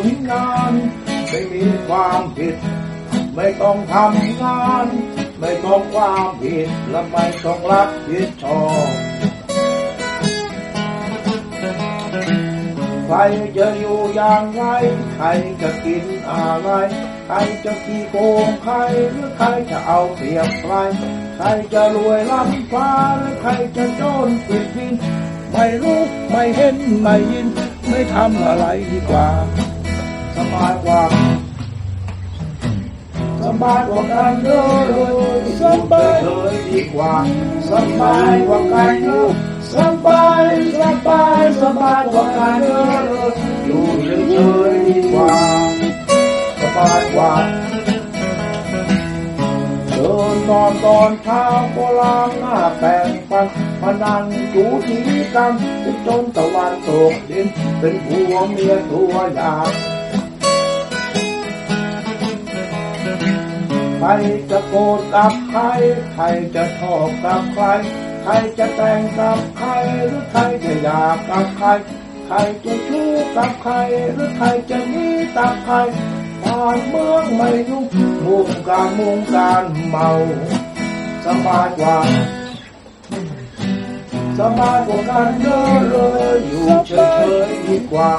ลงาน ไม่มีความผิด ไม่ต้องทำงาน ไม่ต้องความผิดและไม่ต้องรับผิดชอบใครจะอยู่อย่างไร ใครจะกินอะไร ใครจะขี้โกงใครหรือใครจะเอาเปรียบใคร ใครจะรวยล้ำฟ้าหรือใครจะจนปิดดิน ไม่รู้ ไม่เห็น ไม่ยิน ไม่ทำอะไรดีกว่า สบายกว่าสบายกว่ากันเลยสบายเลยดีกว่าสบายกว่ากันเยสบายสบายสบายกว่ากันเยอะเลยอยู่เฉยๆดีกว่าสบายกว่าเดินนอนตอนเช้าก็ล้างหน้าแปรงฟันมานั่งดูทีวีกันจนตะวันตกดินเป็นผัวเมียตัวอย่าง รจะโกรธกับใคร ใครจะชอบกับใคร ใครจะแต่งกับใคร หรือใครจะอยากกับใคร ใครจะชู้กับใคร หรือใครจะหนีกับใครบ้านเมืองไม่ยุ่งมุงการมุงการเมาสบายกว่าสบายกว่ากันเยอะเลยอยู่เฉยๆดีกว่า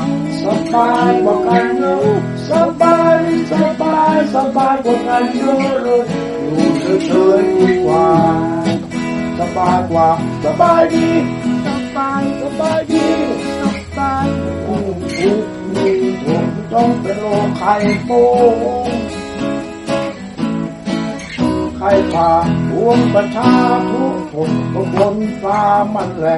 สบายกว่ากันเยอะสบายสบายสบายกว่ากันเยอะ ว่าสบายดีสบายสบายดีสบายอู้อู้มีถุงต้องเป็นโรคไข่โป้งใครผ่าพวงประชาทุกคนก็บนฟ้ามันแหละ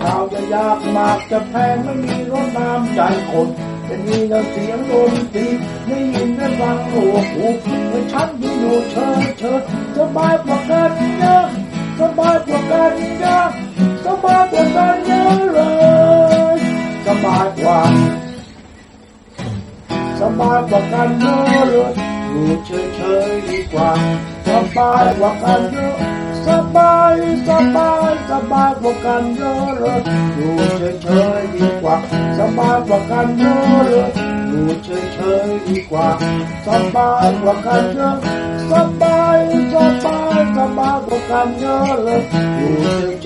ข่าวจะยากมากจะแพงไม่มีรถน้ำใจคนจะมีแต่เสียงดนตรีไม่ยินได้ฟังหัวหูไม่ฉันที่อยู่เฉยเฉยสบายกว่ายกว่ากันเยอะสบายกว่ากันเยอะเลยสบายกว่าสบายกว่ากันเยอะเลยอยู่เ